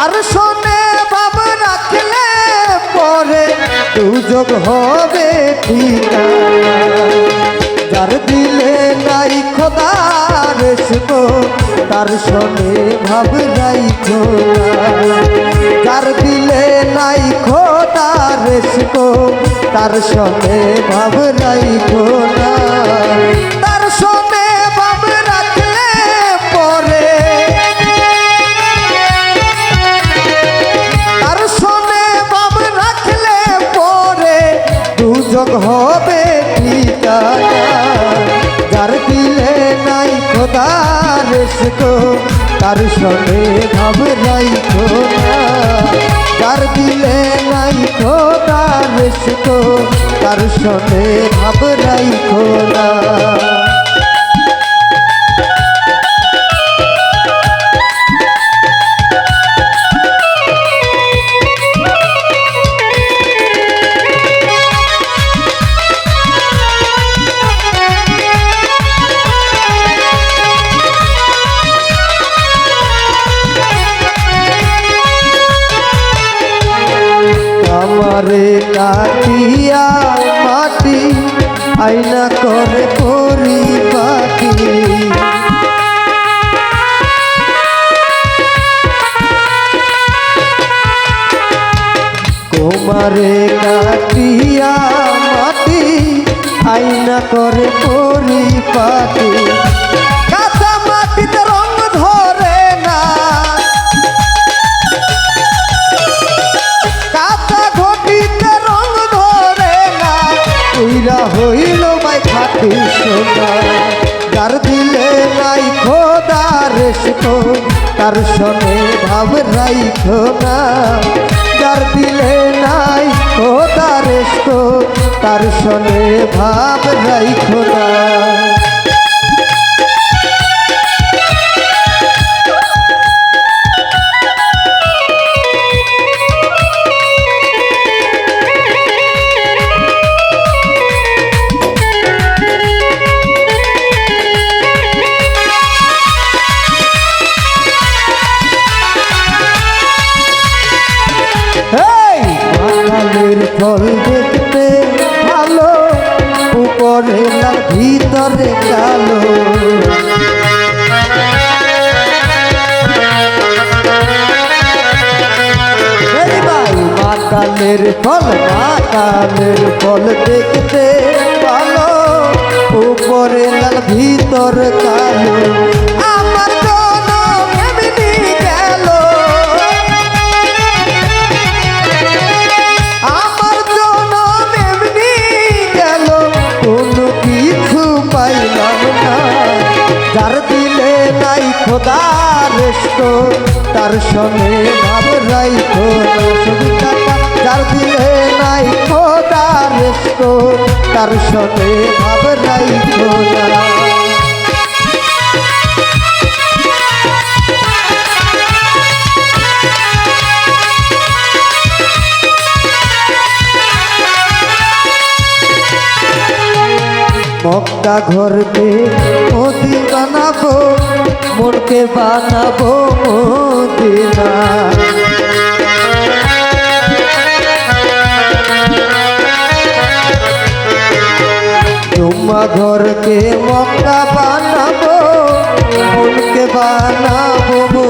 তার শোনে বাব রাখলে পরে দুযোগ হবে যার দিলে নাই খোদার শুকো তার শোনে ভাব নাই যার দিলে নাই খোদার শুকো তার শোনে ভাব নাই খোলা রেসকো তার ভাব নাই খোনা যার দিলে নাই খোদা রেসকো তার সঙ্গে ভাব নাই আইনা করে পরি পাখি। তোমারে কাটিয়া মাটি আইনা করে পরিপাটি কাঁচা যার দিলে নাই খোদার রেশো তার সঙ্গে ভাব রাইখো না যার দিলে নাই খোদার রেশো তার সঙ্গে ভাব রাইখো না ভিতরে কালো। মাতালের ফল মাতালের ফল দেখতে ভালো। উপরে লাল ভিতর কালো। আমার নাই খোদা তার সনে ভাব রাইখো না যার দিলে নাই খোদা রেস্ত তার সনে ভাব রাইখো না মক্কা ঘরকে মোদি বানাবো মনকে বানাবো মদিনা। তোমা ঘরকে মক্কা বানাবো মনকে বানাবো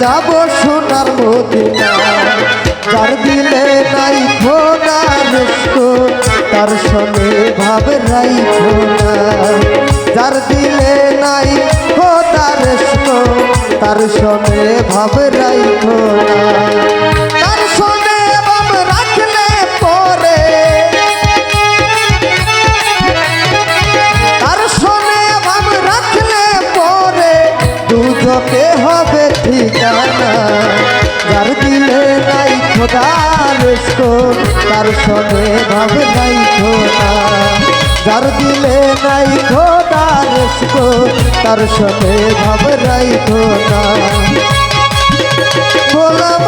যাব সোনার যার দিলে নাই তার সনে ভাব খোনা যার দিলে নাই তার সনে ভাব রাই খোনা তার সনে ভাব রাখলে তার দুজকে হবে ঠিকানা। যার দিলে নাই খোদার তার সঙ্গে ভাব নাই খোদা। যার দিলে নাই খোদার তার সঙ্গে ভাব নাই খোদা। বলব